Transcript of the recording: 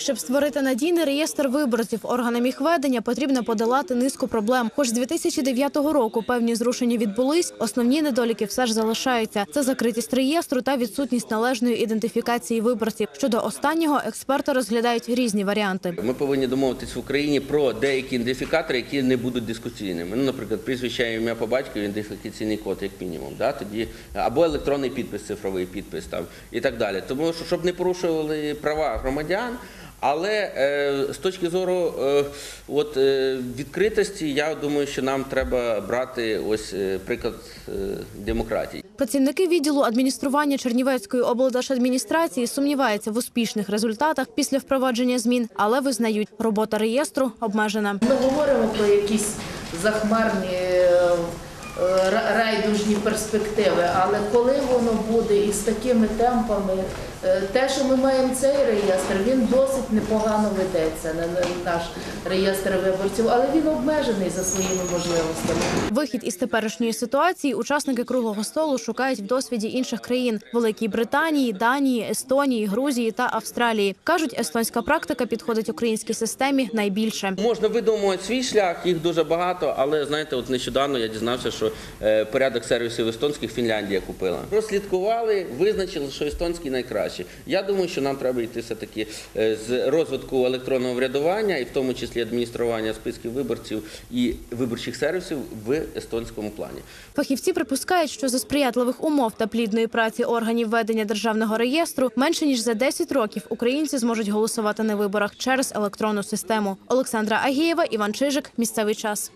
Щоб створити надійний реєстр виборців, органам їх ведення потрібно подолати низку проблем. Хоч з 2009 року певні зрушення відбулись, основні недоліки все ж залишаються. Це закритість реєстру та відсутність належної ідентифікації виборців. Щодо останнього експерти розглядають різні варіанти. Ми повинні домовитись в Україні про деякі ідентифікатори, які не будуть дискусійними. Ну, наприклад, прізвище ім'я по батькові, ідентифікаційний код, як мінімум, да? тоді або електронний підпис, цифровий підпис там і так далі. Тому що щоб не порушували права громадян. Але е, з точки зору е, от, е, відкритості, я думаю, що нам треба брати ось е, приклад е, демократії. Працівники відділу адміністрування Чернівецької облдержадміністрації сумніваються в успішних результатах після впровадження змін, але визнають, робота реєстру обмежена. Ми говоримо про якісь захмарні е, е, ра- райдужні перспективи, але коли воно буде і з такими темпами, е, те, що ми маємо цей реєстр, він досить непогано ведеться на на наш реєстр виборців, але він обмежений за своїми можливостями. Вихід із теперішньої ситуації учасники круглого столу шукають в досвіді інших країн Великій Британії, Данії, Естонії, Грузії та Австралії. кажуть, естонська практика підходить українській системі найбільше. Можна видумувати свій шлях, їх дуже багато, але знаєте, от нещодавно я дізнався, що е, порядок сервісів естонських Фінляндія купила. Прослідкували, визначили, що естонський найкращий. Я думаю, що нам треба йти все таки з розвитку електронного врядування, і в тому числі адміністрування списків виборців і виборчих сервісів в естонському плані. Фахівці припускають, що за сприятливих умов та плідної праці органів ведення державного реєстру менше ніж за 10 років українці зможуть голосувати на виборах через електронну систему. Олександра Агієва, Іван Чижик. Місцевий час.